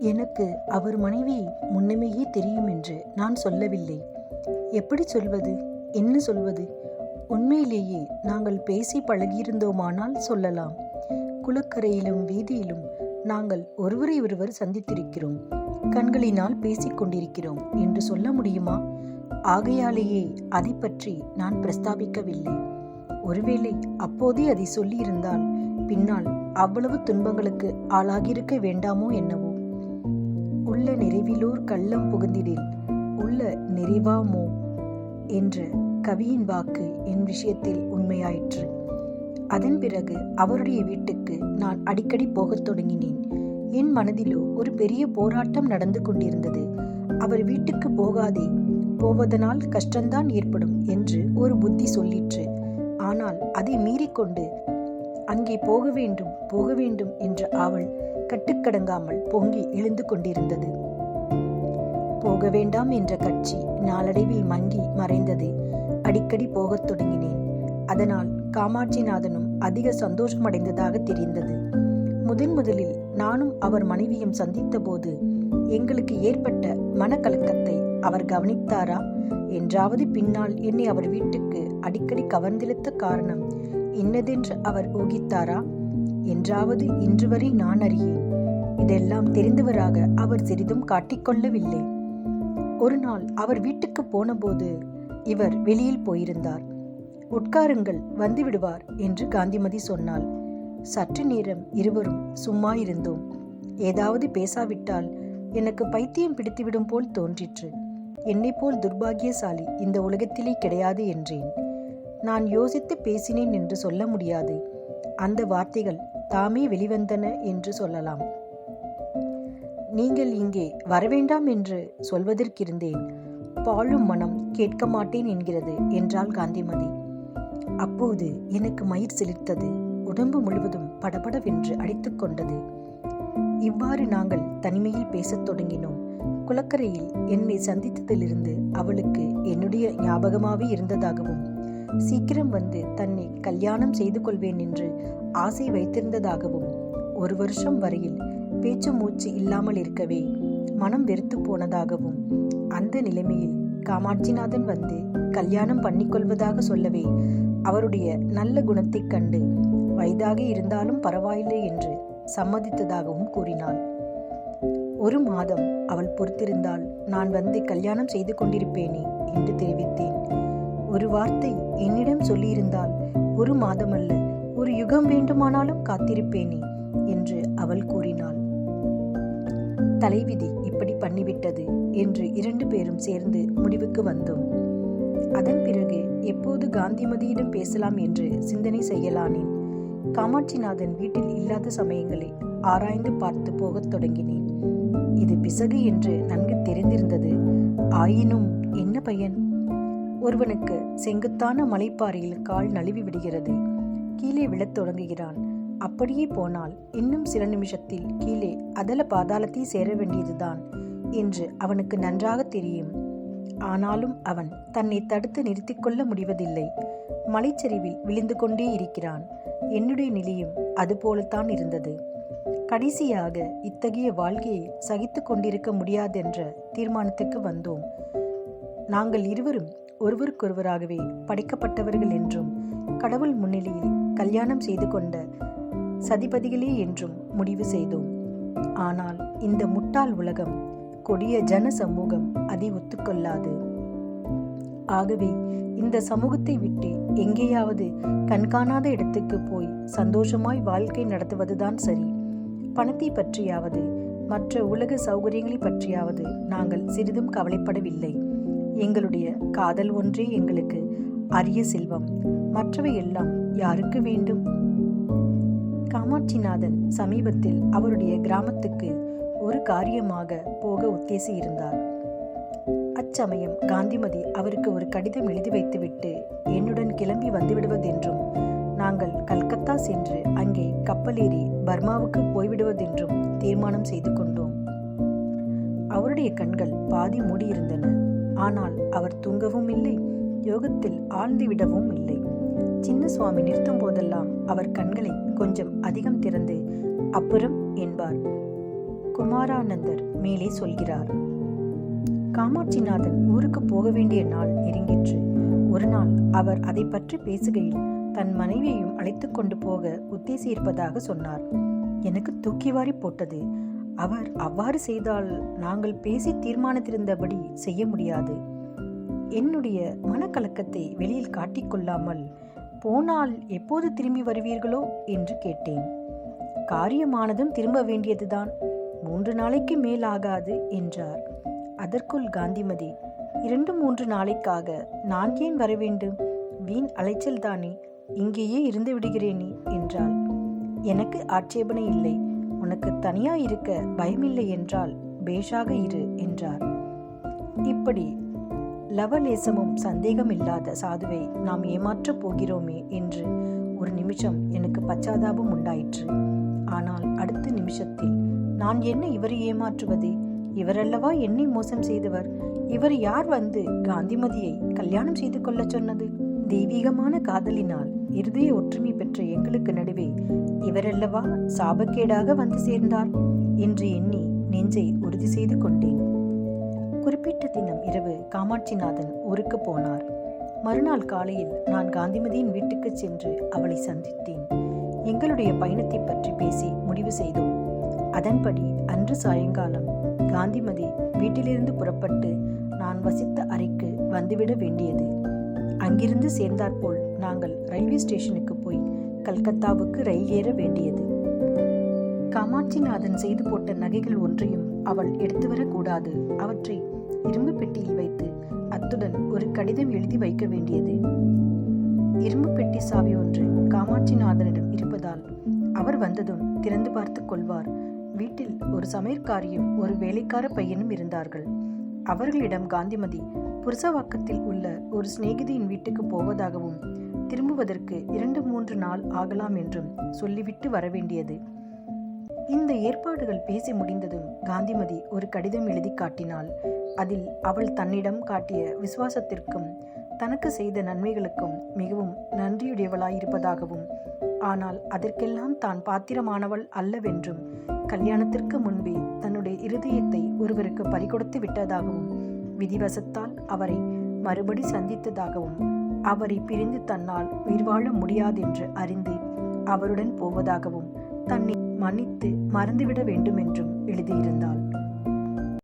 எனக்கு அவர் மனைவி முன்னமேயே தெரியும் என்று நான் சொல்லவில்லை. எப்படி சொல்வது? என்ன சொல்வது? உண்மையிலேயே நாங்கள் பேசி பழகியிருந்தோமானால் சொல்லலாம். குளக்கரையிலும் வீதியிலும் நாங்கள் ஒருவரை ஒருவர் சந்தித்திருக்கிறோம். கண்களினால் பேசிக்கொண்டிருக்கிறோம் என்று சொல்ல முடியுமா? ஆகையாலேயே அதை பற்றி நான் பிரஸ்தாபிக்கவில்லை. ஒருவேளை அப்போதே அதை சொல்லியிருந்தால் பின்னால் அவ்வளவு துன்பங்களுக்கு ஆளாகியிருக்க வேண்டாமோ என்னவோ? உள்ள நிறைவிலோர் கள்ளம் புகுந்திடில் உள்ள நிறைவாமோ என்ற கவியின் வாக்கு என் விஷயத்தில் உண்மையாயிற்று. அதன் பிறகு அவருடைய வீட்டுக்கு நான் அடிக்கடி போகத் தொடங்கினேன். என் மனதிலோ ஒரு பெரிய போராட்டம் நடந்து கொண்டிருந்தது. அவர் வீட்டுக்கு போகாதே போவதனால் கஷ்டம்தான் ஏற்படும் என்று ஒரு புத்தி சொல்லிற்று. ஆனால் அதை மீறிக்கொண்டு அங்கே போக வேண்டும் போக வேண்டும் என்ற ஆவல் கட்டுக்கடங்காமல் பொங்கி எழுந்து கொண்டிருந்தது. போக வேண்டாம் என்ற கட்சி நாளடைவில் மங்கி மறைந்தது. அடிக்கடி போகத் தொடங்கினேன். அதனால் காமாட்சிநாதனும் அதிக சந்தோஷமடைந்ததாக தெரிந்தது. முதன் முதலில் நானும் அவர் மனைவியும் சந்தித்த போது எங்களுக்கு ஏற்பட்ட மனக்கலக்கத்தை அவர் கவனித்தாரா? என்றாவது பின்னால் என்னை அவர் வீட்டுக்கு அடிக்கடி கவர்ந்திழுத்த காரணம் இன்னதென்று அவர் ஊகித்தாரா? என்றாவது இன்று வரை நான் அறியேன். இதெல்லாம் தெரிந்தவராக அவர் சிறிதும் காட்டிக்கொள்ளவில்லை. ஒரு நாள் அவர் வீட்டுக்கு போனபோது இவர் வெளியில் போயிருந்தார். உட்காருங்கள் வந்து விடுவார் என்று காந்திமதி சொன்னாள். சற்று நேரம் இருவரும் சும்மா இருந்தோம். ஏதாவது பேசாவிட்டால் எனக்கு பைத்தியம் பிடித்துவிடும் போல் தோன்றிற்று. என்னை போல் துர்பாகியசாலி இந்த உலகத்திலே கிடையாது என்றேன். நான் யோசித்து பேசினேன் என்று சொல்ல முடியாது. அந்த வார்த்தைகள் தாமே வெளிவந்தன என்று சொல்லலாம். நீங்கள் இங்கே வரவேண்டாம் என்று சொல்வதற்கிருந்தேன். பாழும் மனம் கேட்க மாட்டேன் என்கிறது என்றாள் காந்திமதி. அப்போது எனக்கு மயிர் சிலிர்த்தது உடம்பு முழுவதும் படபடவென்று அடித்து கொண்டது. இவ்வாறு நாங்கள் தனிமையில் பேசத் தொடங்கினோம். குளக்கரையில் என்னை சந்தித்ததிலிருந்து அவளுக்கு என்னுடைய ஞாபகமாகவே இருந்ததாகவும் சீக்கிரம் வந்து தன்னை கல்யாணம் செய்து கொள்வேன் என்று ஆசை வைத்திருந்ததாகவும் ஒரு வருஷம் வரையில் பேச்சு மூச்சு இல்லாமல் இருக்கவே மனம் வெறுத்து போனதாகவும் அந்த நிலைமையில் காமாட்சிநாதன் வந்து கல்யாணம் பண்ணிக்கொள்வதாக சொல்லவே அவருடைய நல்ல குணத்தைக் கண்டு வயதாக இருந்தாலும் பரவாயில்லை என்று சம்மதித்ததாகவும் கூறினாள். ஒரு மாதம் அவள் பொறுத்திருந்தால் நான் வந்து கல்யாணம் செய்து கொண்டிருப்பேனே என்று தெரிவித்தேன். ஒரு வார்த்தை என்னிடம் சொல்லியிருந்தால் ஒரு மாதமல்ல ஒரு யுகம் வேண்டுமானாலும் காத்திருப்பேனே என்று அவள் கூறினாள். தலைவிதி இப்படி பண்ணிவிட்டது என்று இரண்டு பேரும் சேர்ந்து முடிவுக்கு வந்தோம். அதன் பிறகு எப்போது காந்திமதியிடம் பேசலாம் என்று சிந்தனை செய்யலானேன். காமாட்சிநாதன் வீட்டில் இல்லாத சமயங்களை ஆராய்ந்து பார்த்து போகத் தொடங்கினேன். இது பிசகு என்று நன்கு தெரிந்திருந்தது. ஆயினும் என்ன பயன்? ஒருவனுக்கு செங்குத்தான மலைப்பாறையில் கால் நழுவி விடுகிறது. கீழே விழத் தொடங்குகிறான். அப்படியே போனால் இன்னும் சில நிமிஷத்தில் கீழே அதல பாதாளத்தை சேர வேண்டியதுதான் என்று அவனுக்கு நன்றாக தெரியும். ஆனாலும் அவன் தன்னை தடுத்து நிறுத்திக் கொள்ள முடிவதில்லை. மலைச்சரிவில் விழுந்து கொண்டே இருக்கிறான். என்னுடைய நிலையும் அதுபோலத்தான் இருந்தது. கடைசியாக இத்தகைய வாழ்க்கையை சகித்து கொண்டிருக்க முடியாதென்ற தீர்மானத்துக்கு வந்தோம். நாங்கள் இருவரும் ஒருவருக்கொருவராகவே படைக்கப்பட்டவர்கள் என்றும் கடவுள் முன்னிலையில் கல்யாணம் செய்து கொண்ட சதிபதிகளே என்றும் முடிவு செய்தோம். ஆனால் இந்த முட்டாள் உலகம் கொடிய ஜன சமூகம் அதை ஒத்துக்கொள்ளாது. ஆகவே இந்த சமூகத்தை விட்டு எங்கேயாவது கண்காணாத இடத்துக்கு போய் சந்தோஷமாய் வாழ்க்கை நடத்துவதுதான் சரி. பணத்தை பற்றியாவது மற்ற உலக சௌகரியங்களை பற்றியாவது நாங்கள் சிறிதும் கவலைப்படவில்லை. எங்களுடைய காதல் ஒன்றே எங்களுக்கு அரிய செல்வம். மற்றவை எல்லாம் யாருக்கு வேண்டும்? காமாட்சிநாதன் சமீபத்தில் அவருடைய கிராமத்துக்கு ஒரு காரியமாக போக உத்தேசியிருந்தார். அச்சமயம் காந்திமதி அவருக்கு ஒரு கடிதம் எழுதி வைத்துவிட்டு என்னுடன் கிளம்பி வந்துவிடுவதென்றும் நாங்கள் கல்கத்தா சென்று அங்கே கப்பலேறி பர்மாவுக்கு போய்விடுவதென்றும் தீர்மானம் செய்து கொண்டோம். அவருடைய கண்கள் பாதி மூடியிருந்தன. ஆனால் அவர் தூங்கவும் இல்லை யோகத்தில் ஆழ்ந்துவிடவும் இல்லை. சின்ன சுவாமி நிறுத்தும் போதெல்லாம் அவர் கண்களை கொஞ்சம் அதிகம் திறந்து அப்புறம் என்பார். குமாரானந்தர் மேலே சொல்கிறார் காமாட்சிநாதன் ஊருக்கு போக வேண்டிய நாள் நெருங்கிற்று. ஒரு நாள் அவர் அதை பற்றி பேசுகையில் தன் மனைவியையும் அழைத்து கொண்டு போக உத்தேசியிருப்பதாக சொன்னார். எனக்கு தூக்கி வாரி போட்டது அவர் அவ்வாறு செய்தால் நாங்கள் பேசி தீர்மானித்திருந்தபடி செய்ய முடியாது. என்னுடைய மனக்கலக்கத்தை வெளியில் காட்டிக்கொள்ளாமல் போனால் எப்போது திரும்பி வருவீர்களோ என்று கேட்டேன். காரியமானதும் திரும்ப வேண்டியதுதான். மூன்று நாளைக்கு மேல் ஆகாது என்றார். அதற்குள் காந்திமதி இரண்டு மூன்று நாளைக்காக நான் ஏன் வர வேண்டும்? வீண் அலைச்சல் தானே. இங்கேயே இருந்து விடுகிறேனே என்றாள். எனக்கு ஆட்சேபனை இல்லை. உனக்கு தனியா இருக்க பயமில்லை என்றால் பேஷாக இரு என்றார். இப்படி லவலேசமும் சந்தேகம் இல்லாத சாதுவை நாம் ஏமாற்றப் போகிறோமே என்று ஒரு நிமிஷம் எனக்கு பச்சாதாபம் உண்டாயிற்று. ஆனால் அடுத்த நிமிஷத்தில் நான் என்ன இவரை ஏமாற்றுவது? இவரல்லவா என்னை மோசம் செய்தவர்? இவர் யார் வந்து காந்திமதியை கல்யாணம் செய்து கொள்ளச் சொன்னது? தெய்வீகமான காதலினால் இருதய ஒற்றுமை பெற்ற எங்களுக்கு நடுவே இவரல்லவா சாபக்கேடாக வந்து சேர்ந்தார் என்று எண்ணி நெஞ்சை உறுதி செய்து கொண்டேன். குறிப்பிட்ட தினம் இரவு காமாட்சிநாதன் ஊருக்கு போனார். மறுநாள் காலையில் நான் காந்திமதியின் வீட்டுக்கு சென்று அவளை சந்தித்தேன். எங்களுடைய பயணத்தை பற்றி பேசி முடிவு செய்தோம். அதன்படி அன்று சாயங்காலம் காந்திமதி வீட்டிலிருந்து புறப்பட்டு நான் வசித்த அறைக்கு வந்துவிட வேண்டியது. அங்கிருந்து சேர்ந்தாற்போல் நாங்கள் ரயில்வே ஸ்டேஷனுக்கு போய் கல்கத்தாவுக்கு ரயில் ஏற வேண்டியது. காமாட்சிநாதன் செய்து போட்ட நகைகள் ஒன்றையும் அவள் எடுத்து வரக்கூடாது. அவற்றை இரும்பு பெட்டியில் வைத்து அத்துடன் ஒரு கடிதம் எழுதி வைக்க வேண்டியது. இரும்பு பெட்டி சாவி ஒன்று காமாட்சிநாதனிடம் இருப்பதால் அவர் வந்ததும் திறந்து பார்த்து கொள்வார். வீட்டில் ஒரு சமையற்காரியும் ஒரு வேலைக்கார பையனும் இருந்தார்கள். அவர்களிடம் காந்திமதி புருஷவாக்கத்தில் உள்ள ஒரு சிநேகிதியின் வீட்டுக்கு போவதாகவும் திரும்புவதற்கு இரண்டு மூன்று நாள் ஆகலாம் என்றும் சொல்லிவிட்டு வரவேண்டியது. இந்த ஏற்பாடுகள் பேசி முடிந்ததும் காந்திமதி ஒரு கடிதம் எழுதி காட்டினாள். அதில் அவள் தன்னிடம் காட்டிய விசுவாசத்திற்கும் தனக்கு செய்த நன்மைகளுக்கும் மிகவும் நன்றியுடையவளாயிருப்பதாகவும் ஆனால் அதற்கெல்லாம் தான் பாத்திரமானவள் அல்லவென்றும் கல்யாணத்திற்கு முன்பே தன்னுடைய இருதயத்தை ஒருவருக்கு பறிகொடுத்து விட்டதாகவும் விதிவசத்தால் அவரை மறுபடி சந்தித்ததாகவும் அவரை பிரிந்து தன்னால் உயிர் வாழ முடியாதென்று அறிந்து அவருடன் போவதாகவும் தன்னை மன்னித்து மறந்துவிட வேண்டுமென்றும் எழுதியிருந்தாள்.